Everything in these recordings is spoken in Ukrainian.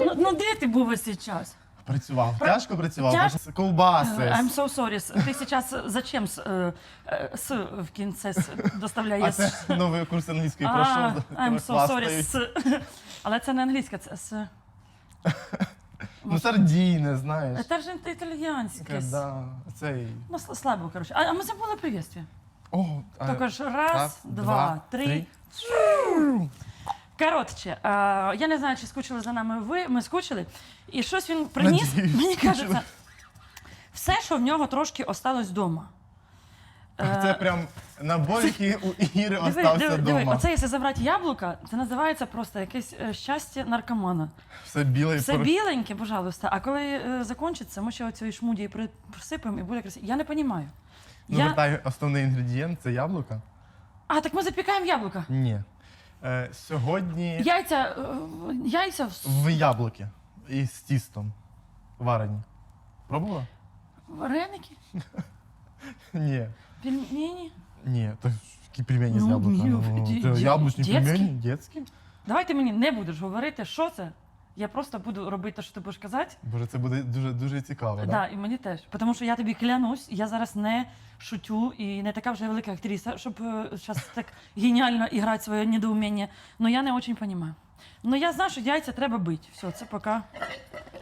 ну, ну де ти був час? Працював. Тяжко працював. Тяж- Ковбаси. I'm so sorry. С- Ти зараз зачем з, е, е, с в кінці с А доставляєш? це новий курс англійської А, пройшов. I'm so sorry. хвастають. С. Але це не англійська, це с. Ну, сардійне, знаєш. Це ж італіянське. с. Да, цей. Ну, сл- слабо, коротше. А, а ми забули привітстві. О, а, Тільки ж раз, раз, два, два, три. Коротше, е, я не знаю, чи скучили за нами ви, ми скучили. І щось він приніс, Надіюсь, мені кажеться, все, що в нього трошки осталось вдома. Е, Це прям набор, який у Іри остався диви, диви, оце, якщо забрати яблука, це називається просто якесь е, щастя наркомана. Все біле і Все пор- біленьке, пожалуйста. А коли е, закінчиться, ми ще оцієї шмуді при- присипемо і буде красиво. Я не розумію. Ну, Я... основний інгредієнт це яблука. А, так ми запікаємо яблука. Ні. Е, сьогодні Яйця, е, яйця в в яблуки із тістом варені. Пробувала? вареники, Ні. пельмені. Ні, то які пельмені з Ну, яблука. ні, Ну, ді- це ді- яблучні дєцькі? пельмені? детські. Давай ти мені не будеш говорити, що це. Я просто буду робити те, що ти будеш казати. Боже, це буде дуже дуже цікаво, да? да, і мені теж. Тому що я тобі клянусь, я зараз не шутю і не така вже велика актриса, щоб зараз так геніально іграти своє недоуміння. Ну я не дуже розумію. Ну я знаю, що яйця треба бити. Все, це поки.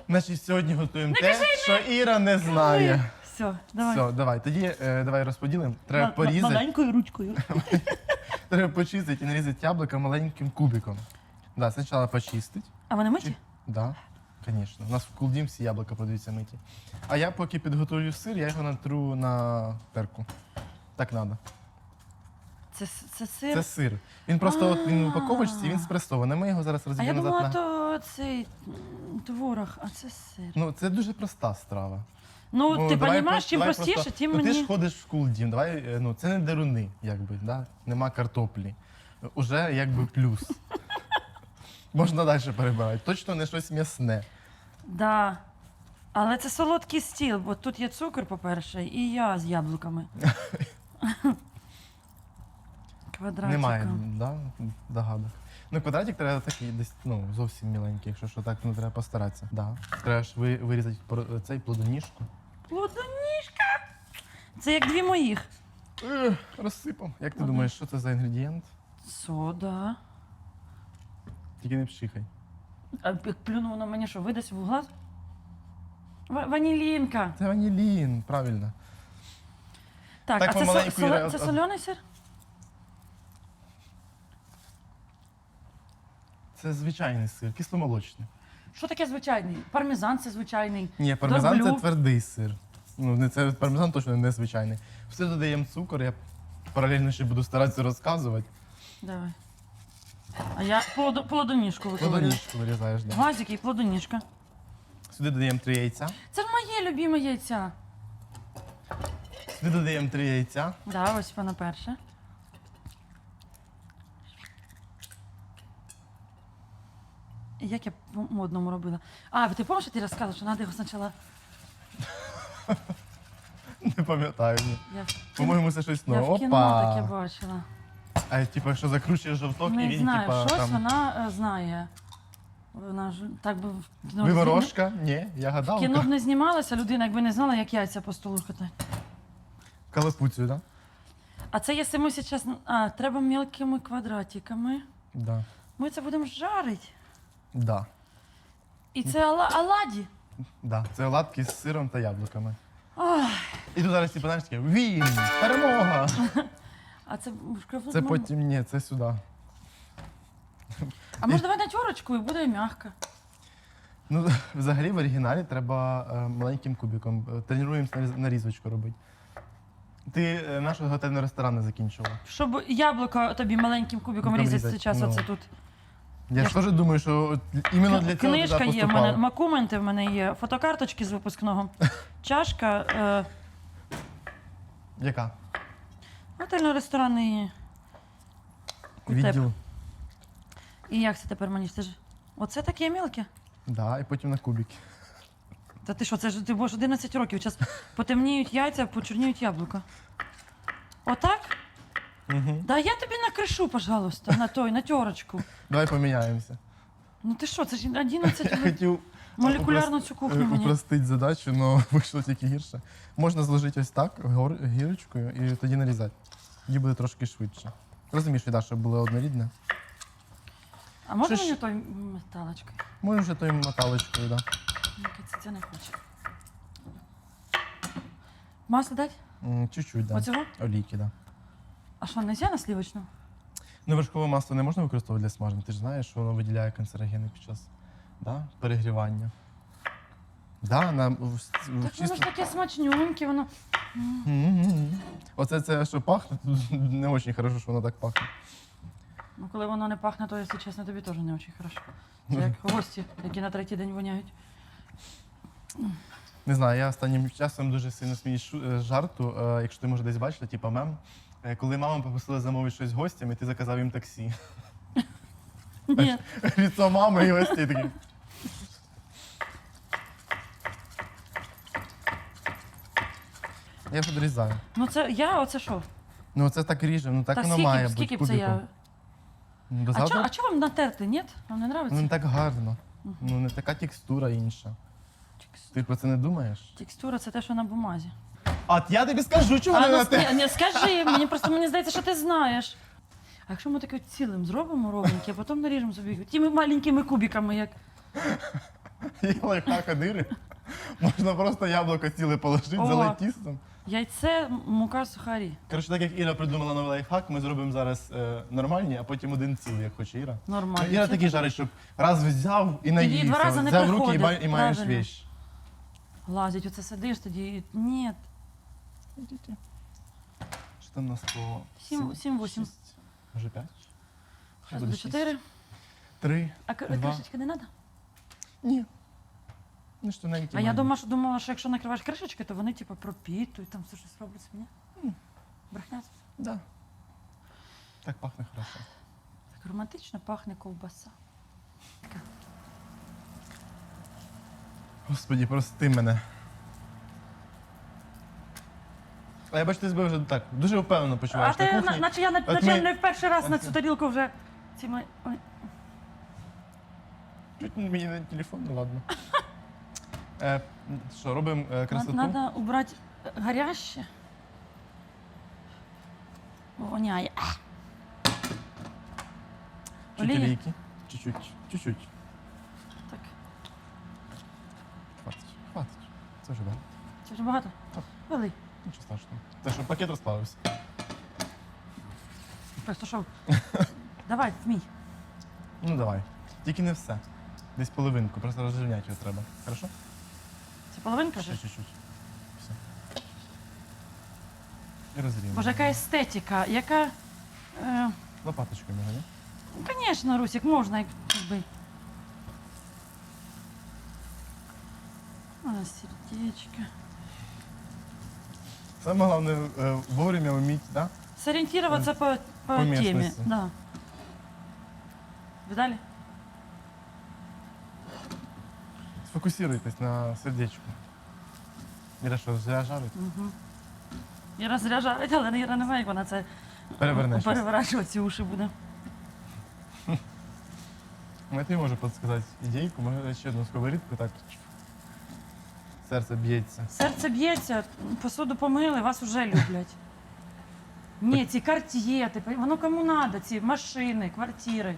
Значить, сьогодні готуємо те, що Іра не знає. Все, давай. Все, давай. Тоді е, давай розподілимо. Треба ма- порізати, Маленькою ручкою. треба почистити і нарізати яблука маленьким кубиком. Да, спочатку почистити. А вони миті? Да, звісно. У нас в кулдім всі яблука подивіться миті. А я поки підготую сир, я його натру на терку. Так треба. Це, це сир. Це сир. Він просто от, він в упаковочці, він спресований. Ми його зараз А я розіб'ємо назад думала, на. то цей творог, а це сир. Ну, це дуже проста страва. Ну, ти давай розумієш, про- чим давай простіше, тим ну, мені. Ти ж ходиш в кулдім, давай, е, ну, це не деруни, якби, да? нема картоплі. Уже якби плюс. Можна далі перебирати. Точно не щось м'ясне. Да. Але це солодкий стіл, бо тут є цукор, по-перше, і я з яблуками. Квадратиком. Немає да, догадок. Ну, квадратик треба такий десь ну, зовсім міленький, якщо що так, ну треба постаратися. Да. Треба ж ви, вирізати пор- цей плодоніжку. Плодоніжка! Це як дві моїх. Ех, Розсипав. Як ти думаєш, що це за інгредієнт? Сода. Тільки не пшихай. А як плюнув на мені, що видасть в глаз? Ва- Ванілінка. Це ванілін, правильно. Так, Так а це, со- маленьку соло- Іра- це соляний сир? Це звичайний сир, кисломолочний. Що таке звичайний? Пармезан це звичайний. Ні, пармезан Дорблю. це твердий сир. Ну, не це пармезан точно не звичайний. Все додаємо цукор, я паралельно ще буду старатися розказувати. Давай. А я плодо- плодоніжку викладаю. Плодоніжку вирізаєш, да. Глазики і плодоніжка. Сюди додаємо три яйця. Це ж моє любиме яйця. Сюди додаємо три яйця. Да, ось вона перша. Як я по модному робила? А, ти пам'ятаєш, що ти розказував, що треба його спочатку. Не пам'ятаю. ні. Я в По-моєму, це щось я нове. в кіно таке Опа! бачила. А типу, якщо закручуєш жовток, і Не він знаю, типа щось там. вона е, знає. Вона ж так би в кіно, б зні- Виворожка? Ні, я в гадав. кіно б не знімалася людина, якби не знала, як яйця по столу хитати. Калапуцію, так? А це якщо ми зараз. А, треба мілкими квадратиками. Да? Ми це будемо жарити. Да. І це ала- оладі. Да. Це оладки з сиром та яблуками. Ах, І тут зараз типу, знаєш таке він! Перемога! а це шкафут Це потім ні, це сюди. А може давай на тьорочку і буде м'яко. Ну, взагалі в оригіналі треба е, маленьким кубиком. Е, Тренуємося наріз- нарізочку робити. Ти е, наш готельний ресторан не закінчувала. Щоб яблуко тобі маленьким кубиком Кубиком різати різати, зараз ну. оце тут. Я, Я ж теж думаю, що от іменно для цього Книжка туди є в мене, макументи в мене є, фотокарточки з випускного, чашка, е, Яка? Готельно-ресторанний. Відділ. І як це тепер мені? Це ж... Оце таке мілке? Да, і потім на кубики. Та ти що, це ж ти будеш 11 років, зараз потемніють яйця, почорніють яблука. Отак? Угу. Да я тобі накришу, пожалуйста, на той, на тьорочку. Давай поміняємося. Ну ти що, це ж 11 Я хотів молекулярну цю кухню мені. упростити задачу, але вийшло тільки гірше. Можна зложити ось так, гор- гірочкою, і тоді нарізати. Тоді буде трошки швидше. Розумієш, Віда, щоб було однорідне. А можна ж- мені той металочкою? Може вже тою моталочкою, так. Да. Це, це не хоче. Масло дать? М, Чуть-чуть, так. Да. Оцього? Олійки, так. Да. А що, не на сливочну? Ну, вершкове масло не можна використовувати для смаження. Ти ж знаєш, що воно виділяє канцерогени під час да? перегрівання. Да, на, Так воно чисто... ж таке смачнюньке, воно. М-м-м. Оце це, що пахне, не дуже хорошо, що воно так пахне. Ну, коли воно не пахне, то, якщо чесно, тобі теж не дуже хорошо. Це як гості, які на третій день воняють. Не знаю, я останнім часом дуже сильно сміюсь шу- е, жарту, е, якщо ти може десь бачила, типу мем. Е, Коли мама попросила замовити щось гостям, і ти заказав їм таксі. Ні. Ліцо мами і гості такі. Я підрізаю. Ну це я, оце що? Ну це так ріже, ну так Та воно скільки, має бути. скільки б це я. кубиком. Ну, А чо вам натерти, ні? Вам не Ну не так гарно. Ну не така текстура інша. Ти про це не думаєш? Текстура це те, що на бумазі. От я тобі скажу, чого А не ну, на те. ні, ні, скажи, мені просто мені здається, що ти знаєш. А якщо ми таке цілим зробимо ровненьке, а потім наріжемо собі тими маленькими кубиками, як. Є лайфхак дири. Можна просто яблуко ціле положити, О. тістом. Яйце, мука, сухарі. Коротше, так як Іра придумала новий лайфхак, ми зробимо зараз е, нормальні, а потім один цілий, як хоче Іра. Нормально. Іра такий жарить, щоб раз взяв і наївся. два рази не взяв руки і, ба- і маєш правильно. вещь. Лазять, оце сидиш тоді. і- Ні. Що там у нас по... Сім- сім, восім. шість, Може п'ять? Хай Зараз буде буде шість. чотири. Три. А к- Два. кришечки не треба? Ні. Ну, що навіть А я думала, що думала, що якщо накриваєш кришечки, то вони типу пропітують, там все щось роблять мені. Брехня. Да. Так пахне хорошо. Так романтично пахне ковбаса. Господі, прости мене. А я бачу, ти себе вже так дуже впевнено А почуваєш ти, на на- кухні. наче я на- От наче ми- не в перший раз на цю тарілку вже ці мої. Ой. Чуть мені на телефон, ну ладно. Е, що, робимо е, красоту? Треба убрати гаряще. Воняє. Чуть олія. олійки. Чуть-чуть. Чуть-чуть. Так, Хватить. Хватить. Це вже багато. це вже багато. Так. Вели. Нічого страшного. Це що пакет розплавився. Просто що? Давай, змій. Ну давай. Тільки не все. Десь половинку, просто розрівняти його треба. Хорошо? Це половинка Ще вже? чуть-чуть. Все. І розрівняємо. Боже, яка естетика, яка. Е, Лопаточкою можна, ні? Звісно, Русик, можна, як- якби. А, сердечко. Саме головне е, вовремя вміть, да? Сориентироваться по, по, По теме. местности. Да. Видали? Сфокусируйтесь на сердечку. Іра, що? Угу. Іра зря але Іра не як вона це Перевернеш. переворачувати ці уші буде. Я тобі можу підсказати ідейку, може ще одну сковорідку так. Серце б'ється. Серце б'ється, посуду помили, вас вже люблять. Ні, ці карт'є, воно кому треба, ці машини, квартири.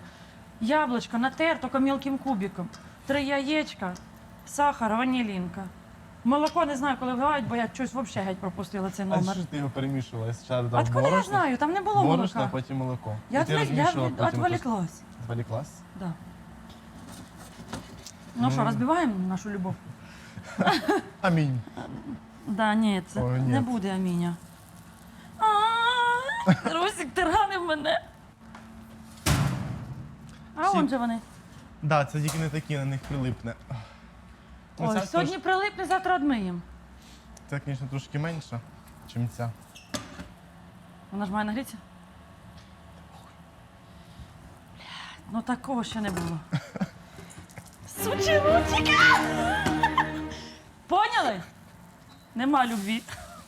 Яблучко натер тільки мілким кубиком. Три яєчка, сахар, ванілінка. Молоко не знаю, коли вливають, бо я щось взагалі геть пропустила цей А номер. що ж ти його перемішувала? Спочатку А дав Откуда я борошно, знаю? Там не було борошно, а молока. потім молоко. Я, І ти я розмішувала, від- потім отвлеклась. Відволіклась? Да. Ну що, Ну. розбиваємо нашу любов? Амінь. Да, ні, це ні. не буде аміня. А, Русик тиранив мене. А Всі- он же вони. Да, це тільки не такі, на них прилипне. Ну, Ой, ця сьогодні трош- прилипне, завтра одмиємо. Це, звісно, трошки менше, ніж ця. Вона ж має нагрітися. Блядь, Ну такого ще не було. Сучі ручки! Поняли? Нема любві.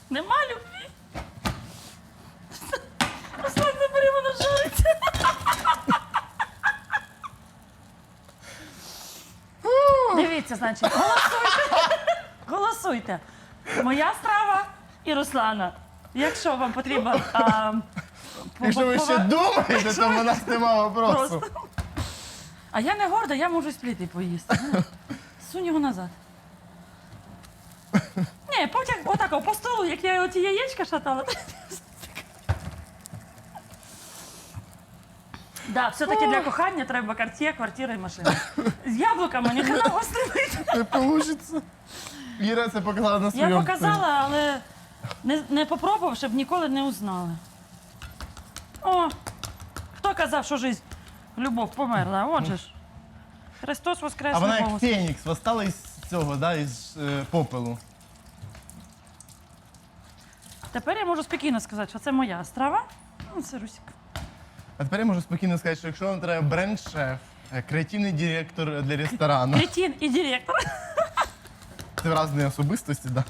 Нема любві. Руслан, забери, воно жариться. Дивіться, значить, голосуйте. Голосуйте. Моя страва і Руслана. Якщо вам потрібно. А, по- Якщо ви ще думаєте, то в нас нема вопросу. Просто. А я не горда, я можу з пліти поїсти. Сунь його назад. Ні, потяг отак по столу, як я оці яєчка шатала. Да, все-таки для кохання треба карт'є, квартира і машина. З яблуками ніхто гостривить. Не вийде. Іра це показала на Я показала, але не, не попробувавши б ніколи не узнали. О, хто казав, що жизнь, любов померла? Отже ж. Христос воскрес. А вона як. Фенікс восстала із цього, да, із е, попелу. Тепер я можу спокійно сказати, що це моя страва. Ну, це Русік. А тепер я можу спокійно сказати, що якщо вам треба бренд-шеф, е, креативний директор для ресторану, Кретин і директор. це в різні особистості, да.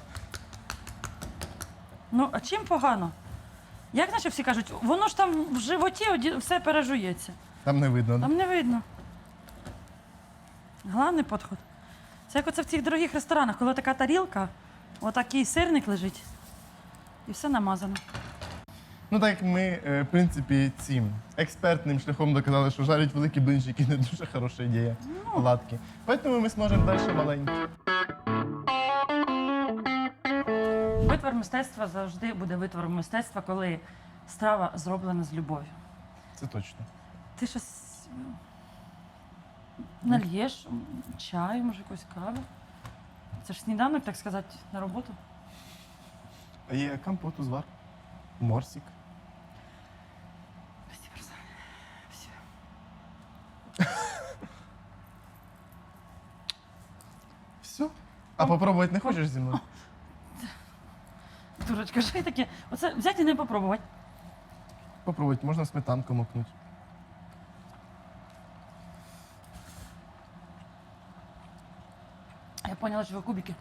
Ну, а чим погано? Як наче всі кажуть, воно ж там в животі оді- все пережується. Там не видно. да? Там не видно. Головний підход. Це як оце в цих дорогих ресторанах, коли така тарілка, отакий сирник лежить, і все намазано. Ну так як ми, е, в принципі, цим експертним шляхом доказали, що жарять великі блинчики не дуже хороша ідея. Оладки. Тому ми зможемо далі маленькі. Витвор мистецтва завжди буде витвором мистецтва, коли страва зроблена з любов'ю. Це точно. Ти щось нальєш чаю, може якусь каву. Це ж сніданок, так сказати, на роботу. А Є компот узвар, морсик. Все. Все. А попробувати не хочеш зі мною? Дурочка, що я таке? Оце взяти і не попробувати. Попробувати, можна сметанку макнути. Ви кубики.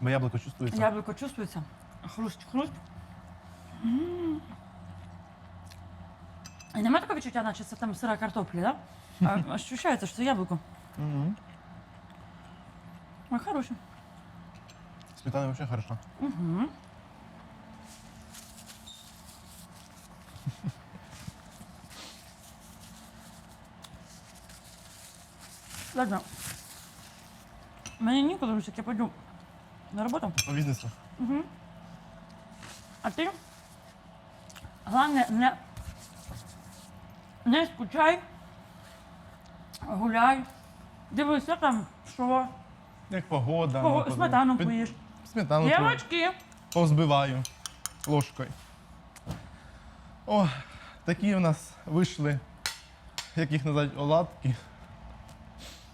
Бо яблуко чувствується. Яблуко чувствується. Хруст, хруст. М. І немає такого відчуття, наче це там сира картоплі, да? А ощущається, що це яблуко. Угу. Ой, хороше. Сметана взагалі хороша. Угу. Ладно. Мені ніколи, Русик, я пойду на роботу. По бізнесу. Угу. А ти? Головне, не, не скучай, гуляй, дивися там, що, Як погода. Пого- ну, сметану під- поїш. Сметану. Дівочки, повзбиваю ложкою. О, такі у нас вийшли, як їх назвати, оладки.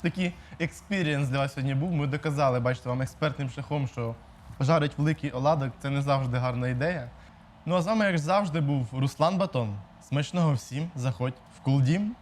Такий експірієнс для вас сьогодні був. Ми доказали, бачите, вам експертним шляхом, що жарить великий оладок це не завжди гарна ідея. Ну а з вами, як завжди, був Руслан Батон. Смачного всім, заходь в Кулдім.